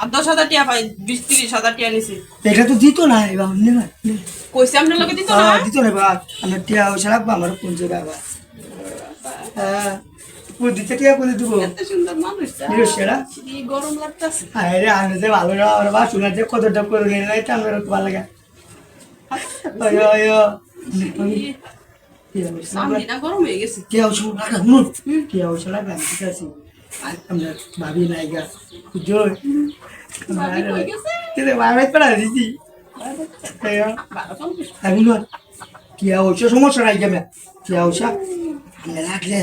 আর দশ হাজার টিয়া পাই বিশ তিরিশ হাজার টিয়া নিছি। এটা তো দিত না এবার নে না। কইছে আপনার লোকে দিত না? আহ, দিত না বাবা আমার টিয়া হয়েছে রাখব আমার পুঞ্জে বাবা হ্যাঁ দিতে টিয়া করে দিব? সুন্দর মানুষ কি গরম লাগতেছে। হ্যাঁ রে আমি যে ভালো আমার বা শোনা যে কতটা করে নিয়ে নাই তো আমার ভালো লাগে। আয়ো আয়ো সামনে না গরম হয়ে গেছে। টিয়া হয়েছে রাখা শুনুন। টিয়া হয়েছে রাখা ঠিক আছে আর আমরা ভাবি নাই গা বুঝছ ভাবি পড়া দিছি আমি টিয়া হয়েছে সমস্যা নাই যাবে টিয়া হয়েছে আমরা রাখলে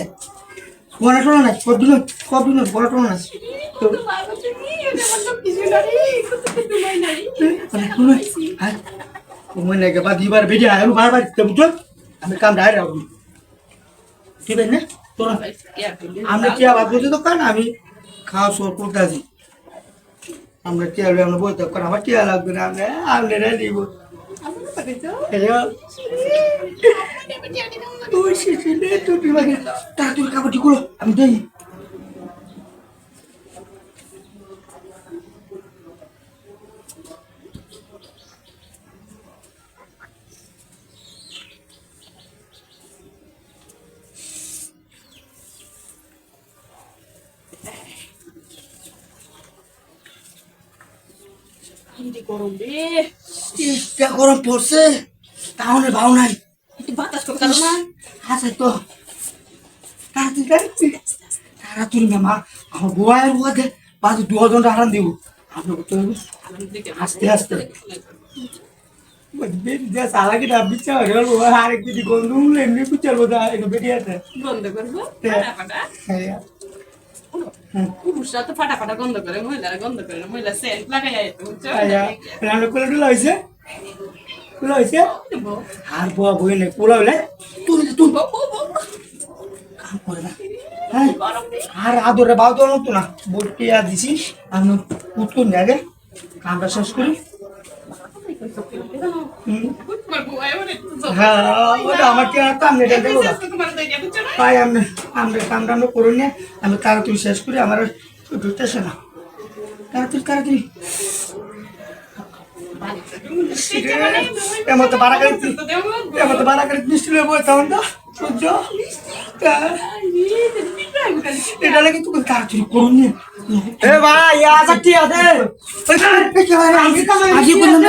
পড়া টোনা নাই কদিন কদিন পড়া টোনা নাই আমি কাম রাখব ঠিক আছে না? আমরা কি আবার বুঝি তো কান আমি খাওয়া সব করতে আছি। আমরা কি লই আমরা বলতে কারণ আমার টিয়া লাগবে না আমরা আমরা দিব তুই শিশিরে তুই তাড়াতাড়ি কাপড়টি গুলো আমি দেই গরম রে টিয়া গরম পড়ছে তাহলে ভাও নাই একটু বাতাস করতে পারো না আছে তো তাড়াতাড়ি তাড়াতাড়ি তাড়াতাড়ি মামা আমার গোয়ায় গোয়াতে বাজে দু ঘণ্টা আরাম দিব আমরা করতে হবে আস্তে আস্তে বেটি যা সালা কি ডাব বিচ্ছা হয়ে গেল আরেক বেটি গন্ধ উঠলে এমনি কুচার বোধা এটা বেটি আছে বন্ধ করব হ্যাঁ। হ্যাঁ পুরুষরা তো ফাটা ফাটা গন্ধ করে মহিলারা গন্ধ করে না মহিলা সেন্ট লাগাই টুলা আর বুয়া বই নেই হইলে তুই তুই কাম করে না। হ্যাঁ আর আদরে বাউ তো না। বটি আর দিছি আমি উত্তর নিয়ে আগে কামটা শেষ করি। হ্যাঁ আমি নিয়ে আমি শেষ করি আমার ঢুকতেছে না। তাড়াতাড়ি তাড়াতাড়ি এমন তো বাড়া গাড়ি এমন তো বাড়া গাড়ি মিষ্টি নেব তখন তো? সহ্য এটা লাগে তুই তাড়াতাড়ি করুন? এ ভাই আজ কি আছে? আজকে করলাম